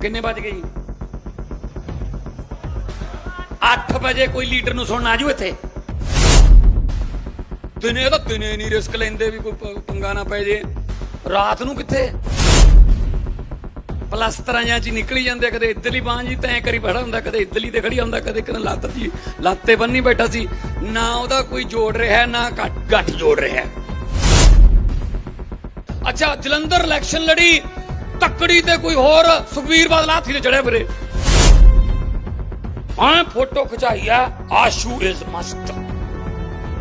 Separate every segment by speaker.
Speaker 1: ਕਿੰਨੇ ਵੱਜ ਗਏ ਜੀ? 8 ਵਜੇ ਕੋਈ ਲੀਡਰ ਨੂੰ ਸੁਣਨ ਆਜੂ ਇੱਥੇ? ਦਿਨੇ ਤਾਂ ਦਿਨੇ ਨਹੀਂ ਰਿਸਕ ਲੈਂਦੇ ਵੀ ਕੋਈ ਪੰਗਾ ਨਾ ਪੈ ਜੇ। ਰਾਤ ਨੂੰ ਕਿੱਥੇ? ਪਲਸਤਰਾਂ ਜਾਂ ਚ ਨਿਕਲੀ ਜਾਂਦੇ ਆ, ਕਦੇ ਇੱਧਰਲੀ ਬਾਂਹ ਜੀ ਤੈਂ ਕਰੀ ਬੈਠਾ ਹੁੰਦਾ ਕਦੇ ਇੱਧਰਲੀ ਤੇ ਖੜੀ ਹੁੰਦਾ ਕਦੇ ਕਦੇ ਲੱਤ ਦੀ ਲੱਤੇ ਬੰਨੀ ਬੈਠਾ ਸੀ। ਨਾ ਉਹਦਾ ਕੋਈ ਜੋੜ ਰਿਹਾ ਨਾ ਗੱਠ ਗੱਠ ਜੋੜ ਰਿਹਾ। ਅੱਛਾ ਜਲੰਧਰ ਇਲੈਕਸ਼ਨ ਲੜੀ। ਤੱਕੜੀ ਤੇ ਕੋਈ ਹੋਰ ਸੁਖਵੀਰ ਬਾਦਲ ਹਾਥੀ ਤੇ ਚੜਿਆ ਫਿਰੇ। ਹਾਂ, ਫੋਟੋ ਖਿਚਾਈ ਆ, ਆਸ਼ੂ ਇਜ਼ ਮਸਟ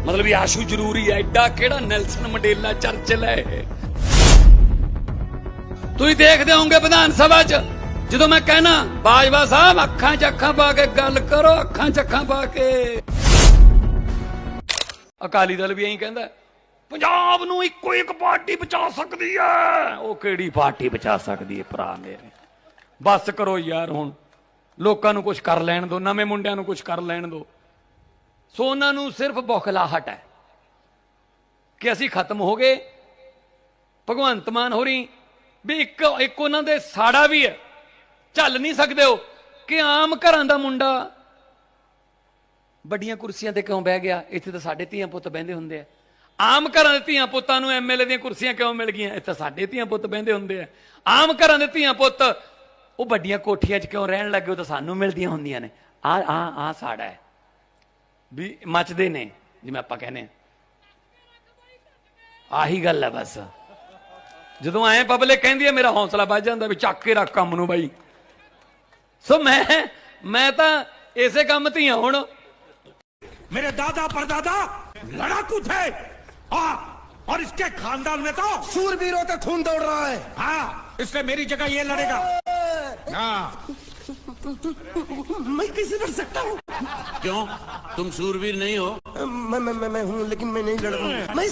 Speaker 1: ਮਤਲਬ ਇਹ ਆਸ਼ੂ ਜ਼ਰੂਰੀ ਹੈ ਐਡਾ ਕਿਹੜਾ ਨੈਲਸਨ ਮੰਡੇਲਾ ਚਰਚਲ ਹੈ ਤੁਸੀਂ ਦੇਖਦੇ ਹੋਵੋਗੇ ਵਿਧਾਨ ਸਭਾ 'ਚ, ਜਦੋਂ ਮੈਂ ਕਹਿਣਾ, ਬਾਜਵਾ ਸਾਹਿਬ, ਅੱਖਾਂ 'ਚ ਅੱਖਾਂ ਪਾ ਕੇ ਗੱਲ ਕਰੋ, ਅੱਖਾਂ 'ਚ ਅੱਖਾਂ ਪਾ ਕੇ। ਅਕਾਲੀ ਦਲ ਵੀ ਐਂ ਕਹਿੰਦਾ। ਪੰਜਾਬ ਨੂੰ ਇੱਕੋ ਇੱਕ ਪਾਰਟੀ ਬਚਾ ਸਕਦੀ ਹੈ ਉਹ ਕਿਹੜੀ ਪਾਰਟੀ ਬਚਾ ਸਕਦੀ ਹੈ ਭਰਾ ਮੇਰੇ? ਬਸ ਕਰੋ ਯਾਰ ਹੁਣ। ਲੋਕਾਂ ਨੂੰ ਕੁਝ ਕਰ ਲੈਣ ਦਿਓ ਨਵੇਂ ਮੁੰਡਿਆਂ ਨੂੰ ਕੁਝ ਕਰ ਲੈਣ ਦਿਓ ਸੋ ਉਹਨਾਂ ਨੂੰ ਸਿਰਫ ਬੌਖਲਾਹਟ ਹੈ ਕਿ ਅਸੀਂ ਖਤਮ ਹੋ ਗਏ। ਭਗਵੰਤ ਮਾਨ ਹੋਰੀ ਵੀ ਇੱਕ ਇੱਕ ਉਹਨਾਂ ਦੇ ਸਾੜਾ ਵੀ ਹੈ ਚੱਲ ਨਹੀਂ ਸਕਦੇ ਹੋ ਕਿ ਆਮ ਘਰਾਂ ਦਾ ਮੁੰਡਾ ਵੱਡੀਆਂ ਕੁਰਸੀਆਂ ਤੇ ਕਿਉਂ ਬਹਿ ਗਿਆ? ਇੱਥੇ ਤਾਂ ਸਾਡੇ ਧੀਆਂ ਪੁੱਤ ਬਹਿੰਦੇ ਹੁੰਦੇ ਆ। ਆਮ ਘਰਾਂ ਦੇ ਧੀਆਂ ਪੁੱਤਾਂ ਨੂੰ ਐਮਐਲਏ ਦੀਆਂ ਕੁਰਸੀਆਂ ਕਿਉਂ ਮਿਲ ਗਈਆਂ? ਇੱਥੇ ਸਾਡੇ ਧੀਆਂ ਪੁੱਤ ਬੈੰਦੇ ਹੁੰਦੇ ਆ। ਆਮ ਘਰਾਂ ਦੇ ਧੀਆਂ ਪੁੱਤ, ਉਹ ਵੱਡੀਆਂ ਕੋਠੀਆਂ 'ਚ ਕਿਉਂ ਰਹਿਣ ਲੱਗੇ? ਉਹ ਤਾਂ ਸਾਨੂੰ ਮਿਲਦੀਆਂ ਹੁੰਦੀਆਂ ਨੇ। ਆ ਆ ਆ ਸਾੜਾ ਵੀ ਮੱਚਦੇ ਨੇ, ਜਿਵੇਂ ਆਪਾਂ ਕਹਿੰਦੇ ਆਹੀ ਗੱਲ ਹੈ ਬਸ। ਜਦੋਂ ਆਏ ਪਬਲਿਕ ਕਹਿੰਦੀ ਹੈ, ਮੇਰਾ ਹੌਸਲਾ ਵੱਜ ਜਾਂਦਾ ਵੀ ਚੱਕ ਕੇ ਰੱਖ ਕੰਮ ਨੂੰ ਬਾਈ। ਸੋ ਮੈਂ ਮੈਂ ਤਾਂ ਇਸੇ ਕੰਮ ਧੀਆਂ ਹੁਣ।
Speaker 2: ਮੇਰੇ ਦਾਦਾ ਪਰਦਾਦਾ, ਲੜਾਕੂ ਥੇ। हाँ और इसके खानदान में तो
Speaker 3: सूरवीरों का खून दौड़ रहा है।
Speaker 2: हाँ इसलिए मेरी जगह ये लड़ेगा। हाँ।
Speaker 3: मैं कैसे लड़ सकता हूँ।
Speaker 4: क्यों? तुम सूरवीर नहीं हो।
Speaker 3: मैं मैं मैं, मैं हूँ लेकिन मैं नहीं लड़ रहा हूँ। मैं